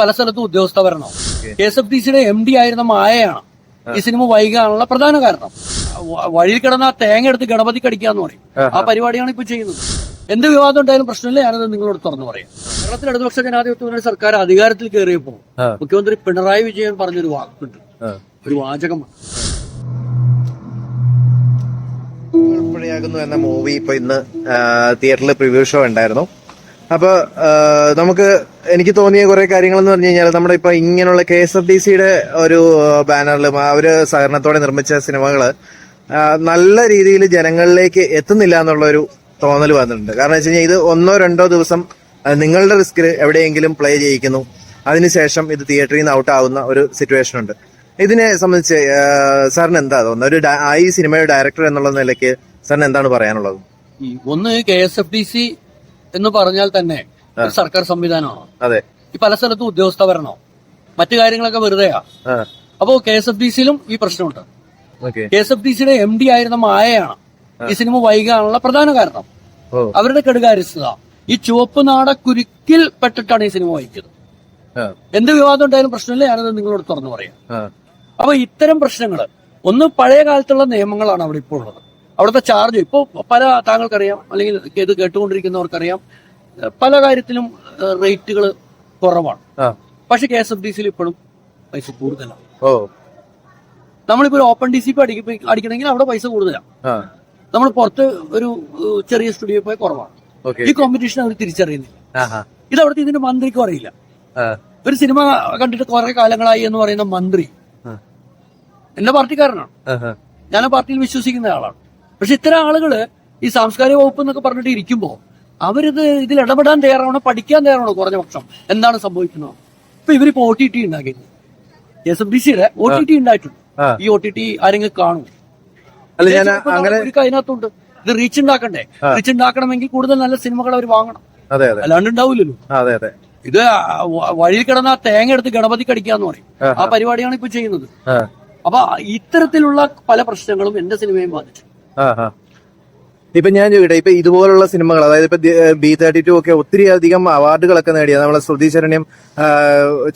പല സ്ഥലത്തും ഉദ്യോഗസ്ഥ വരണം. കെ എസ് എഫ് ടി സിയുടെ എം ഡി ആയിരുന്ന മായയാണ് ഈ സിനിമ വൈകാനുള്ള പ്രധാന കാരണം. വഴിയിൽ കിടന്ന ആ തേങ്ങ എടുത്ത് ഗണപതി കടിക്കാന്ന് പറയും. ആ പരിപാടിയാണ് ഇപ്പൊ ചെയ്യുന്നത്. എന്ത് വിവാദം ഉണ്ടായാലും പ്രശ്നമില്ല ഞാനത് നിങ്ങളോട് തുറന്നു പറയാം. കേരളത്തിൽ ഇടതുപക്ഷ ജനാധിപത്യ മുന്നണി സർക്കാർ അധികാരത്തിൽ കയറിയപ്പോൾ മുഖ്യമന്ത്രി പിണറായി വിജയൻ പറഞ്ഞൊരു വാക്കുണ്ട്. ഒരു വാചകമാണ്. എന്ന മൂവി ഇപ്പൊ ഇന്ന് തിയേറ്ററിൽ പ്രിവ്യൂ ഷോ ഉണ്ടായിരുന്നു. അപ്പൊ നമുക്ക് എനിക്ക് തോന്നിയ കുറെ കാര്യങ്ങൾ എന്ന് പറഞ്ഞു കഴിഞ്ഞാൽ നമ്മുടെ ഇപ്പൊ ഇങ്ങനെയുള്ള കെ എസ് എഫ് ഡി സിയുടെ ഒരു ബാനറിലും അവർ സഹകരണത്തോടെ നിർമ്മിച്ച സിനിമകൾ നല്ല രീതിയിൽ ജനങ്ങളിലേക്ക് എത്തുന്നില്ല എന്നുള്ളൊരു തോന്നൽ വന്നിട്ടുണ്ട്. കാരണം വെച്ച് കഴിഞ്ഞാൽ ഇത് ഒന്നോ രണ്ടോ ദിവസം നിങ്ങളുടെ റിസ്കിൽ എവിടെയെങ്കിലും പ്ലേ ചെയ്യിക്കുന്നു. അതിനുശേഷം ഇത് തിയേറ്ററിൽ നിന്ന് ഔട്ട് ആവുന്ന ഒരു സിറ്റുവേഷൻ ഉണ്ട് ഇതിനെ സംബന്ധിച്ച് സാറിന് എന്താ തോന്നുന്നത്? ഒരു ഈ സിനിമയുടെ ഡയറക്ടർ എന്നുള്ള നിലയ്ക്ക് സാറിന് എന്താണ് പറയാനുള്ളത്? ഒന്ന് K S F D C എന്ന് പറഞ്ഞാൽ തന്നെ ഒരു സർക്കാർ സംവിധാനമാണ്? അതെ. ഈ പല സ്ഥലത്തും ഉദ്യോഗസ്ഥ വരണോ മറ്റു കാര്യങ്ങളൊക്കെ വെറുതെയാ. അപ്പോ കെ എസ് എഫ് ഡി സിയിലും ഈ പ്രശ്നമുണ്ട്. കെ എസ് എഫ് ഡി സിയുടെ എം ഡി ആയിരുന്ന മായയാണ് ഈ സിനിമ വൈകാനുള്ള പ്രധാന കാരണം. അവരുടെ കെടുകാര്യസ്ഥത. ഈ ചുവപ്പ് നാട കുരുക്കിൽ പെട്ടിട്ടാണ് ഈ സിനിമ വഹിക്കുന്നത്. എന്ത് വിവാദം ഉണ്ടായാലും പ്രശ്നമില്ല. ഞാനത് നിങ്ങളോട് തുറന്നു പറയാം. അപ്പൊ ഇത്തരം പ്രശ്നങ്ങൾ ഒന്ന് പഴയ കാലത്തുള്ള നിയമങ്ങളാണ് അവിടെ ഇപ്പോൾ ഉള്ളത്. അവിടുത്തെ ചാർജ് ഇപ്പോൾ പല താങ്കൾക്കറിയാം അല്ലെങ്കിൽ ഇത് കേട്ടുകൊണ്ടിരിക്കുന്നവർക്കറിയാം പല കാര്യത്തിലും റേറ്റുകൾ കുറവാണ്. പക്ഷെ കെ എസ് എഫ് ഡി സിയിൽ ഇപ്പോഴും പൈസ കൂടുതലാണ്. ഓ. നമ്മളിപ്പോ ഒരു ഓപ്പൺ ഡി സി പി അടിക്കണമെങ്കിൽ അവിടെ പൈസ കൂടുതലാണ് നമ്മൾ പുറത്ത് ഒരു ചെറിയ സ്റ്റുഡിയോ പോയി കുറവാണ്. ഈ കോമ്പറ്റീഷൻ അവർ തിരിച്ചറിയുന്നില്ല. ഇത് അവിടുത്തെ ഇതിന്റെ മന്ത്രിക്കും അറിയില്ല. ഒരു സിനിമ കണ്ടിട്ട് കുറെ കാലങ്ങളായി എന്ന് പറയുന്ന മന്ത്രി. എന്റെ പാർട്ടിക്കാരനാണ്. ഞാൻ ആ പാർട്ടിയിൽ വിശ്വസിക്കുന്ന ആളാണ്. പക്ഷെ ഇത്തരം ആളുകൾ ഈ സാംസ്കാരിക വകുപ്പ് എന്നൊക്കെ പറഞ്ഞിട്ട് ഇരിക്കുമ്പോ അവരിത് ഇതിൽ ഇടപെടാൻ തയ്യാറാണോ? പഠിക്കാൻ തയ്യാറാണോ? കുറഞ്ഞ പക്ഷം എന്താണ് സംഭവിക്കുന്നത്? ഇപ്പൊ ഇവരിപ്പോ ഒ ടി ടി ഉണ്ടാക്കിയത്. എസ് എം ഡി സിയുടെ ഒ ടി ടി ഉണ്ടായിട്ടുണ്ട്. ഈ ഒ ടി ടി ആരെങ്കിലും കാണും അതിനകത്തുണ്ട് ഇത് റീച്ച് ഉണ്ടാക്കണ്ടേ? റീച്ച് ഉണ്ടാക്കണമെങ്കിൽ കൂടുതൽ നല്ല സിനിമകൾ അവർ വാങ്ങണം. അല്ലാണ്ട് ഉണ്ടാവില്ലല്ലോ. ഇത് വഴിയിൽ കിടന്ന തേങ്ങ എടുത്ത് ഗണപതി കടിക്കാന്ന് പറയും. ആ. പരിപാടിയാണ് ഇപ്പൊ ചെയ്യുന്നത്. അപ്പൊ ഇത്തരത്തിലുള്ള പല പ്രശ്നങ്ങളും എന്റെ സിനിമയും ബാധിച്ചു. ഇപ്പൊ ഞാൻ ചോദിക്കട്ടെ ഇപ്പൊ ഇതുപോലുള്ള സിനിമകൾ അതായത് ഇപ്പൊ ബി തേർട്ടി ടു ഒക്കെ ഒത്തിരി അധികം അവാർഡുകളൊക്കെ നേടിയ നമ്മളെ ശ്രുതി ശരണ്യം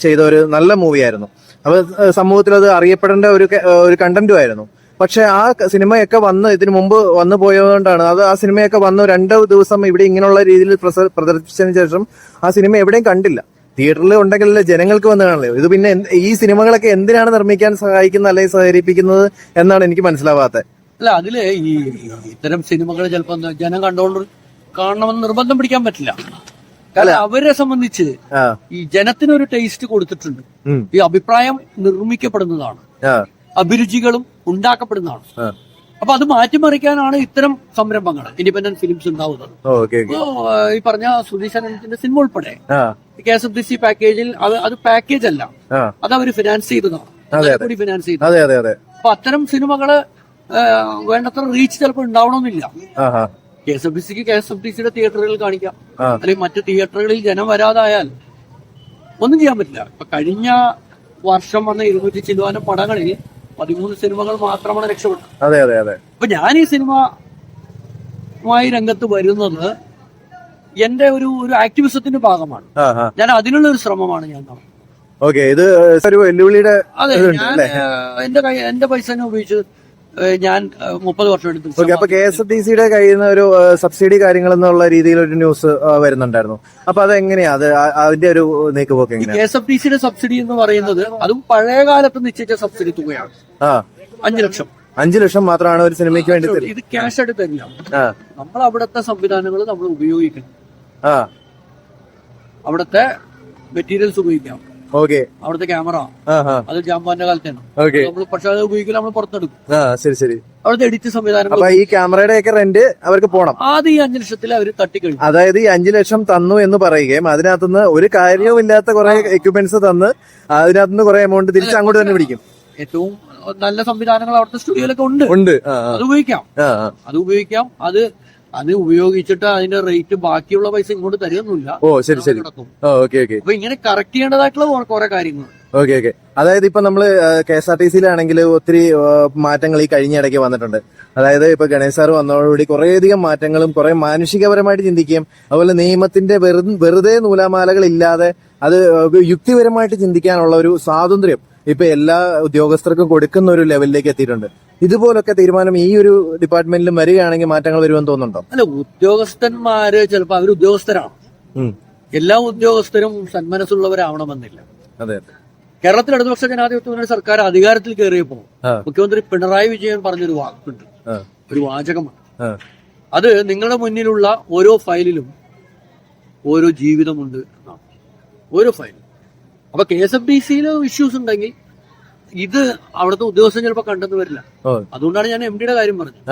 ചെയ്ത ഒരു നല്ല മൂവിയായിരുന്നു. അപ്പൊ സമൂഹത്തിൽ അത് അറിയപ്പെടേണ്ട ഒരു ഒരു കണ്ടന്റും ആയിരുന്നു. പക്ഷെ ആ സിനിമയൊക്കെ വന്ന് ഇതിനു മുമ്പ് വന്നു പോയതുകൊണ്ടാണ് അത് ആ സിനിമയൊക്കെ വന്ന് രണ്ടോ ദിവസം ഇവിടെ ഇങ്ങനെയുള്ള രീതിയിൽ പ്രദർശിപ്പിച്ചതിന് ശേഷം ആ സിനിമ എവിടെയും കണ്ടില്ല. തിയേറ്ററിൽ ഉണ്ടെങ്കിലല്ലേ ജനങ്ങൾക്ക് വന്ന് കാണില്ലേ ഇത് പിന്നെ ഈ സിനിമകളൊക്കെ എന്തിനാണ് നിർമ്മിക്കാൻ സഹായിക്കുന്നത് അല്ലെങ്കിൽ സഹകരിപ്പിക്കുന്നത് എന്നാണ് എനിക്ക് മനസ്സിലാവാത്തത്. അല്ല അതിൽ ഈ ഇത്തരം സിനിമകൾ ചിലപ്പോ ജനം കണ്ടോണ്ട് കാണണമെന്ന് നിർബന്ധം പിടിക്കാൻ പറ്റില്ല. കാരണം അവരെ സംബന്ധിച്ച് ഈ ജനത്തിനൊരു ടേസ്റ്റ് കൊടുത്തിട്ടുണ്ട്. ഈ അഭിപ്രായം നിർമ്മിക്കപ്പെടുന്നതാണ്. അഭിരുചികളും ഉണ്ടാക്കപ്പെടുന്നതാണ്. അപ്പൊ അത് മാറ്റിമറിക്കാനാണ് ഇത്തരം സംരംഭങ്ങൾ ഇൻഡിപെൻഡന്റ് ഫിലിംസ് ഉണ്ടാവുന്നത്. ഈ പറഞ്ഞ സുധീശനത്തിന്റെ സിനിമ ഉൾപ്പെടെ K S F D C പാക്കേജിൽ അത് അത് പാക്കേജ് അല്ല അത് അവർ ഫിനാൻസ് ചെയ്തതാണ് ഫിനാൻസ് ചെയ്തത് അപ്പൊ അത്തരം സിനിമകൾ വേണ്ടത്ര റീച്ച് ചിലപ്പോൾ ഉണ്ടാവണമെന്നില്ല. കെ എസ് എഫ് ഡി സിക്ക് കെ എസ് എഫ് ഡി സിയുടെ തിയേറ്ററുകളിൽ കാണിക്കാം. അല്ലെങ്കിൽ മറ്റ് തിയേറ്ററുകളിൽ ജനം വരാതായാൽ ഒന്നും ചെയ്യാൻ പറ്റില്ല. ഇപ്പൊ കഴിഞ്ഞ വർഷം വന്ന ഇരുന്നൂറ്റി ചില്ലുവാന പടങ്ങളിൽ പതിമൂന്ന് സിനിമകൾ മാത്രമാണ് രക്ഷപ്പെട്ടത്. അതെ അതെ അതെ. അപ്പൊ ഞാൻ ഈ സിനിമമായി രംഗത്ത് വരുന്നത് എന്റെ ഒരു ഒരു ആക്ടിവിസത്തിന്റെ ഭാഗമാണ്. ഞാൻ അതിനുള്ള ഒരു ശ്രമമാണ് ഞാൻ. ഓക്കെ ഇത് ഒരു വെല്ലുവിളിയുടെ അതെ ഞാൻ എന്റെ കൈ എന്റെ പൈസ തന്നെ ഉപയോഗിച്ച് ഞാൻ മുപ്പത് വർഷം എടുത്തു അപ്പൊ കെ എസ് എഫ് ടി സിയുടെ കയ്യിൽ നിന്ന് ഒരു സബ്സിഡി കാര്യങ്ങൾ എന്നുള്ള രീതിയിൽ ഒരു ന്യൂസ് വരുന്നുണ്ടായിരുന്നു. അപ്പൊ അത് എങ്ങനെയാ അത് അതിന്റെ ഒരു നീക്കുപോക്ക് കെ എസ് എഫ് ടി സിയുടെ സബ്സിഡി എന്ന് പറയുന്നത് അതും പഴയ കാലത്ത് നിശ്ചയിച്ച സബ്സിഡി തുകയാണ്. ആ. അഞ്ചു ലക്ഷം. അഞ്ചു ലക്ഷം മാത്രമാണ് ഒരു സിനിമയ്ക്ക് വേണ്ടി ഇത് ക്യാഷ് ആയിട്ട് തരില്ല. നമ്മൾ അവിടുത്തെ സംവിധാനങ്ങൾ നമ്മൾ ഉപയോഗിക്കണം. അവിടുത്തെ മെറ്റീരിയൽസ് ഉപയോഗിക്കാം. ഓക്കെ അവിടുത്തെ ക്യാമറ അത് ജാമ്പാന്റെ കാലത്താണ്. ഓക്കെ നമ്മൾ പക്ഷെ അത് ഉപയോഗിക്കില്ല നമ്മൾ പുറത്തെടുക്കും. ശരി ശരി. അവിടുത്തെ എഡിറ്റ് സംവിധാനം അപ്പൊ ഈ ക്യാമറയുടെ ഒക്കെ റെന്റ് അവർക്ക് പോണം. അത് ഈ അഞ്ചു ലക്ഷത്തിൽ അവർ തട്ടിക്കഴിഞ്ഞു. അതായത് ഈ അഞ്ചു ലക്ഷം തന്നു എന്ന് പറയുകയും അതിനകത്തുനിന്ന് ഒരു കാര്യവും ഇല്ലാത്ത കുറെ എക്യുപ്മെന്റ്സ് തന്ന് അതിനകത്തുനിന്ന് കുറെ എമൗണ്ട് തിരിച്ച് അങ്ങോട്ട് തന്നെ പിടിക്കും. ഏറ്റവും നല്ല സംവിധാനങ്ങൾ അവിടുത്തെ സ്റ്റുഡിയോയിലൊക്കെ ഉണ്ട്. ഉണ്ട്. അത് ഉപയോഗിക്കാം. അത് ഉപയോഗിക്കാം. അത് അത് ഉപയോഗിച്ചിട്ട് അതിന്റെ റേറ്റ് ബാക്കിയുള്ള പൈസ ഇങ്ങോട്ട് തരുന്നില്ല ഓ ശരി ശരി. ഓക്കെ ഓക്കെ അപ്പൊ ഇങ്ങനെ കറക്റ്റ് ചെയ്യേണ്ടതായിട്ടുള്ള കുറെ കാര്യങ്ങൾ ഓക്കെ ഓക്കെ അതായത് ഇപ്പൊ നമ്മൾ കെ എസ് ആർ ടി സിയിലാണെങ്കിൽ ഒത്തിരി മാറ്റങ്ങൾ ഈ കഴിഞ്ഞ ഇടയ്ക്ക് വന്നിട്ടുണ്ട്. അതായത് ഇപ്പൊ ഗണേശ് സാർ വന്നതോടുകൂടി കുറേയധികം മാറ്റങ്ങളും കുറെ മാനുഷികപരമായിട്ട് ചിന്തിക്കുകയും അതുപോലെ നിയമത്തിന്റെ വെറുതെ നൂലാമാലകൾ ഇല്ലാതെ അത് യുക്തിപരമായിട്ട് ചിന്തിക്കാനുള്ള ഒരു സ്വാതന്ത്ര്യം ഇപ്പൊ എല്ലാ ഉദ്യോഗസ്ഥർക്കും കൊടുക്കുന്ന ഒരു ലെവലിലേക്ക് എത്തിയിട്ടുണ്ട്. ഇതുപോലൊക്കെ തീരുമാനം ഈ ഒരു ഡിപ്പാർട്ട്മെന്റിലും വരികയാണെങ്കിൽ മാറ്റങ്ങൾ വരുമെന്ന് തോന്നുന്നുണ്ടോ? അല്ല ഉദ്യോഗസ്ഥന്മാര് ചിലപ്പോ അവർ ഉദ്യോഗസ്ഥരാണ്. എല്ലാ ഉദ്യോഗസ്ഥരും സന്മനസ്സുള്ളവരാവണമെന്നില്ല. അതെ കേരളത്തിൽ ഇടതുപക്ഷ ജനാധിപത്യ സർക്കാർ അധികാരത്തിൽ കയറിയപ്പോ മുഖ്യമന്ത്രി പിണറായി വിജയൻ പറഞ്ഞൊരു വാക്കുണ്ട്. ഒരു വാചകമാണ്. അത് നിങ്ങളുടെ മുന്നിലുള്ള ഓരോ ഫയലിലും ഓരോ ജീവിതമുണ്ട് എന്നാണ്. ഓരോ ഫയലും. അപ്പൊ കെ എസ് എഫ് ഡി സിയിൽ ഇഷ്യൂസ് ഉണ്ടെങ്കിൽ ഇത് അവിടുത്തെ ഉദ്യോഗസ്ഥൻ ചിലപ്പോൾ കണ്ടെന്ന് വരില്ല. അതുകൊണ്ടാണ് ഞാൻ എം ഡിയുടെ കാര്യം പറഞ്ഞത്.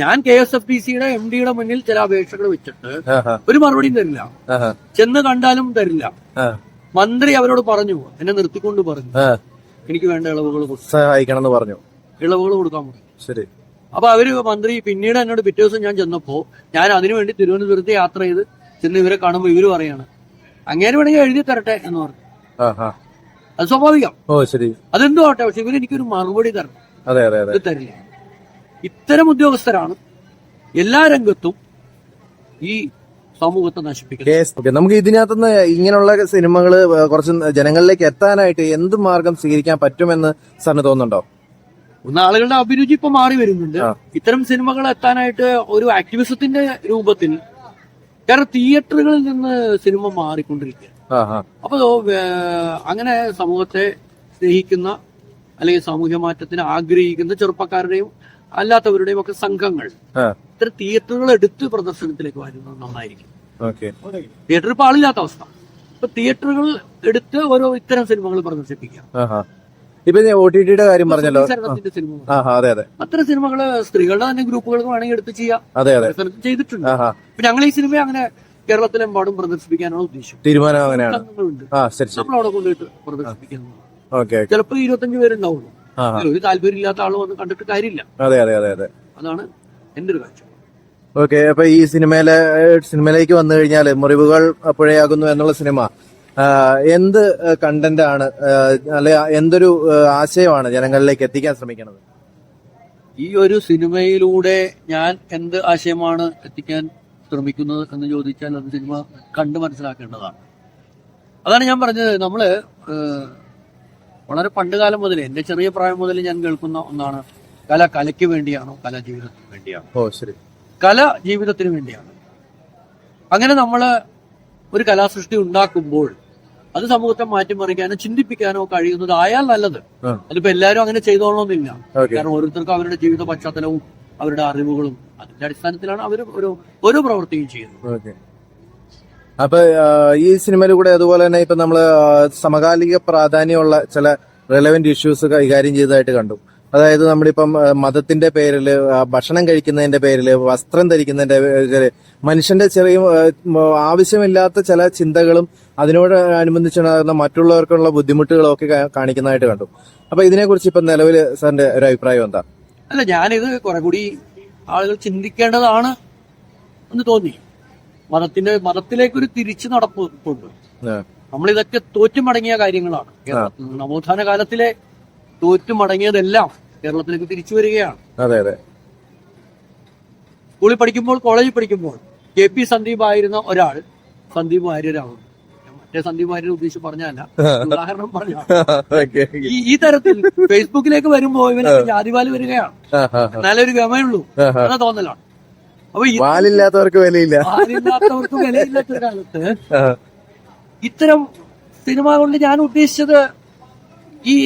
ഞാൻ കെ എസ് എഫ് ഡി സിയുടെ എം ഡിയുടെ മുന്നിൽ ചില അപേക്ഷകൾ വെച്ചിട്ട് ഒരു മറുപടിയും തരില്ല. ചെന്ന് കണ്ടാലും തരില്ല. മന്ത്രി അവരോട് പറഞ്ഞു എന്നെ നിർത്തിക്കൊണ്ട് പറഞ്ഞു. എനിക്ക് വേണ്ട ഇളവുകൾ സഹായിക്കണം എന്ന് പറഞ്ഞു. ഇളവുകൾ കൊടുക്കാൻ പറഞ്ഞു. ശരി. അപ്പൊ അവർ മന്ത്രി പിന്നീട് എന്നോട് പിറ്റേ ദിവസം ഞാൻ ചെന്നപ്പോ ഞാൻ അതിനുവേണ്ടി തിരുവനന്തപുരത്ത് യാത്ര ചെയ്ത് ചെന്ന് ഇവരെ കാണുമ്പോൾ ഇവർ പറയാണ് അങ്ങനെ വേണമെങ്കിൽ എഴുതി തരട്ടെ എന്ന് പറഞ്ഞു. അത് സ്വാഭാവികം. ഓ ശരി. അതെന്തോ ആട്ടെ പക്ഷെ ഇവർ എനിക്കൊരു മറുപടി തരണം. അതെ അതെ അതെ. ഇത് തരില്ല. ഇത്തരം ഉദ്യോഗസ്ഥരാണ് എല്ലാ രംഗത്തും ഈ സമൂഹത്തെ നശിപ്പിക്കുന്നത്. കേസ് ഓക്കെ നമുക്ക് ഇതിനകത്തുനിന്ന് ഇങ്ങനെയുള്ള സിനിമകൾ കുറച്ച് ജനങ്ങളിലേക്ക് എത്താനായിട്ട് എന്ത് മാർഗം സ്വീകരിക്കാൻ പറ്റുമെന്ന് സാറിന് തോന്നുന്നുണ്ടോ? ഒന്ന് ആളുകളുടെ അഭിരുചി ഇപ്പൊ മാറി വരുന്നുണ്ട്. ഇത്തരം സിനിമകൾ എത്താനായിട്ട് ഒരു ആക്ടിവിസത്തിന്റെ രൂപത്തിൽ കാരണം തിയേറ്ററുകളിൽ നിന്ന് സിനിമ മാറിക്കൊണ്ടിരിക്കുക ആ ആ അപ്പൊ അങ്ങനെ സമൂഹത്തെ സ്നേഹിക്കുന്ന അല്ലെങ്കിൽ സാമൂഹ്യ മാറ്റത്തിന് ആഗ്രഹിക്കുന്ന ചെറുപ്പക്കാരുടെയും അല്ലാത്തവരുടെയും ഒക്കെ സംഘങ്ങൾ ഇത്തരം തിയേറ്ററുകൾ എടുത്ത് പ്രദർശനത്തിലേക്ക് വരുന്നത് നന്നായിരിക്കും. തിയേറ്റർ ഇപ്പൊ ആളില്ലാത്ത അവസ്ഥ. ഇപ്പൊ തിയേറ്ററുകൾ എടുത്ത് ഓരോ ഇത്തരം സിനിമകൾ പ്രദർശിപ്പിക്കാം ഇപ്പൊ ഒ ടി ടിയുടെ കാര്യം പറഞ്ഞല്ലോ. സിനിമകൾ. അതെ അതെ. അത്തരം സിനിമകൾ സ്ത്രീകളുടെ തന്നെ ഗ്രൂപ്പുകൾക്ക് വേണമെങ്കിൽ എടുത്ത് ചെയ്യാം. ചെയ്തിട്ടുണ്ട്. ഞങ്ങൾ ഈ സിനിമ അങ്ങനെ കേരളത്തിലെമ്പാടും പ്രദർശിപ്പിക്കാനാണ് ഉദ്ദേശം. തീരുമാനം അങ്ങനെയാണ്. അവിടെ കൊണ്ടുപോയിട്ട് പ്രദർശിപ്പിക്കാൻ ചിലപ്പോൾ ഇരുപത്തഞ്ച് പേരുണ്ടാവുള്ളൂ. ഒരു താല്പര്യം ഒരു താല്പര്യമില്ലാത്ത ആൾ വന്ന് കണ്ടിട്ട് കാര്യമില്ല. അതെ അതെ അതെ അതെ. അതാണ് എന്റെ ഒരു കാഴ്ച ഓക്കെ അപ്പൊ ഈ സിനിമയിലെ സിനിമയിലേക്ക് വന്നു കഴിഞ്ഞാൽ മുറിവുകൾ അപ്പോഴേയാകുന്നു എന്നുള്ള സിനിമ. എന്ത് കണ്ടന്റ് ആണ് അല്ലെ എന്തൊരു ആശയമാണ് ജനങ്ങളിലേക്ക് എത്തിക്കാൻ ശ്രമിക്കുന്നത്? ഈ ഒരു സിനിമയിലൂടെ ഞാൻ എന്ത് ആശയമാണ് എത്തിക്കാൻ ശ്രമിക്കുന്നത് എന്ന് ചോദിച്ചാൽ അത് സിനിമ കണ്ട് മനസ്സിലാക്കേണ്ടതാണ്. അതാണ് ഞാൻ പറഞ്ഞത്. നമ്മൾ വളരെ പണ്ട് കാലം മുതൽ എന്റെ ചെറിയ പ്രായം മുതൽ ഞാൻ കേൾക്കുന്ന ഒന്നാണ് കല കലയ്ക്ക് വേണ്ടിയാണോ കല ജീവിതത്തിന് വേണ്ടിയാണോ? ഓ ശരി. കല ജീവിതത്തിന് വേണ്ടിയാണ്. അങ്ങനെ നമ്മൾ ഒരു കലാസൃഷ്ടി ഉണ്ടാക്കുമ്പോൾ അത് സമൂഹത്തെ മാറ്റിമറിക്കാനോ ചിന്തിപ്പിക്കാനോ കഴിയുന്നത് ആയാൽ നല്ലത്. അതിപ്പോ എല്ലാവരും അങ്ങനെ ചെയ്തോളണമെന്നില്ല. കാരണം ഓരോരുത്തർക്കും അവരുടെ ജീവിത പശ്ചാത്തലവും അവരുടെ അറിവുകളും അതിന്റെ അടിസ്ഥാനത്തിലാണ് അവർ ഒരു ഒരു പ്രവൃത്തിയും ചെയ്യുന്നത്. ഓക്കെ. അപ്പൊ ഈ ഈ സിനിമയിലൂടെ അതുപോലെ തന്നെ ഇപ്പൊ നമ്മൾ സമകാലിക പ്രാധാന്യമുള്ള ചില റെലവെന്റ് ഇഷ്യൂസ് കൈകാര്യം ചെയ്തതായിട്ട് കണ്ടു. അതായത് നമ്മളിപ്പം മതത്തിന്റെ പേരിൽ ഭക്ഷണം കഴിക്കുന്നതിന്റെ പേരിൽ വസ്ത്രം ധരിക്കുന്നതിന്റെ മനുഷ്യന്റെ ചെറിയ ആവശ്യമില്ലാത്ത ചില ചിന്തകളും അതിനോട് അനുബന്ധിച്ചുണ്ടാകുന്ന മറ്റുള്ളവർക്കുള്ള ബുദ്ധിമുട്ടുകളും ഒക്കെ കാണിക്കുന്നതായിട്ട് കണ്ടു. അപ്പൊ ഇതിനെക്കുറിച്ച് ഇപ്പൊ നിലവിൽ സാറിന്റെ ഒരു അഭിപ്രായം എന്താ? അല്ല ഞാനിത് കുറെ കൂടി ആളുകൾ ചിന്തിക്കേണ്ടതാണ് എന്ന് തോന്നി. മതത്തിന്റെ മതത്തിലേക്കൊരു തിരിച്ചു നടപ്പ് നമ്മൾ ഇതൊക്കെ നമ്മളിതൊക്കെ തോറ്റുമടങ്ങിയ കാര്യങ്ങളാണ്. നവോത്ഥാന കാലത്തിലെ തോറ്റുമടങ്ങിയതെല്ലാം കേരളത്തിലേക്ക് തിരിച്ചു വരികയാണ്. അതെ അതെ. സ്കൂളിൽ പഠിക്കുമ്പോൾ കോളേജിൽ പഠിക്കുമ്പോൾ കെ പി സന്ദീപ് ആയിരുന്ന ഒരാൾ സന്ദീപ് വാര്യരാകും ഞാൻ സന്ദീപ് ഉദ്ദേശിച്ച് പറഞ്ഞല്ല ഉദാഹരണം പറഞ്ഞു ഈ തരത്തിൽ ഫേസ്ബുക്കിലേക്ക് വരുമ്പോ ഇവനൊക്കെ ജാതിവാൽ വരികയാണ്. എന്നാലേ ഒരു ഗമയുള്ളൂ. എന്ന തോന്നലാണ്. അപ്പൊ വാലില്ലാത്തവർക്ക് വിലയില്ല. ആരില്ലാത്തവർക്ക് വിലയില്ലാത്ത കാലത്ത് ഇത്തരം സിനിമ കൊണ്ട് ഞാൻ ഉദ്ദേശിച്ചത് ഈ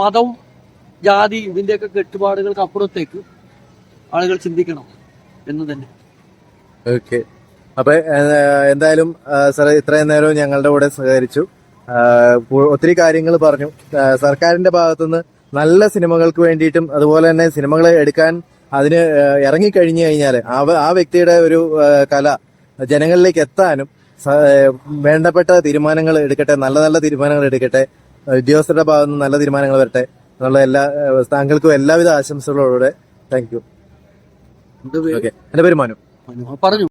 മതം ജാതി ഇതിന്റെയൊക്കെ കെട്ടുപാടുകൾക്ക് അപ്പുറത്തേക്ക് ആളുകൾ ചിന്തിക്കണം എന്ന് തന്നെ. ഓക്കെ. അപ്പൊ എന്തായാലും സാർ ഇത്രയും നേരം ഞങ്ങളുടെ കൂടെ സഹകരിച്ചു. ഒത്തിരി കാര്യങ്ങൾ പറഞ്ഞു. സർക്കാരിന്റെ ഭാഗത്തുനിന്ന് നല്ല സിനിമകൾക്ക് വേണ്ടിയിട്ടും അതുപോലെ തന്നെ സിനിമകൾ എടുക്കാൻ അതിന് ഇറങ്ങിക്കഴിഞ്ഞു കഴിഞ്ഞാൽ ആ വ്യക്തിയുടെ ഒരു കല ജനങ്ങളിലേക്ക് എത്താനും വേണ്ടപ്പെട്ട തീരുമാനങ്ങൾ എടുക്കട്ടെ നല്ല നല്ല തീരുമാനങ്ങൾ എടുക്കട്ടെ ഉദ്യോഗസ്ഥരുടെ ഭാഗത്തുനിന്ന് നല്ല തീരുമാനങ്ങൾ വരട്ടെ എന്നുള്ള എല്ലാ താങ്കൾക്കും എല്ലാവിധ ആശംസകളോടെ താങ്ക് യു. എന്റെ പേര് മനു. പറഞ്ഞു.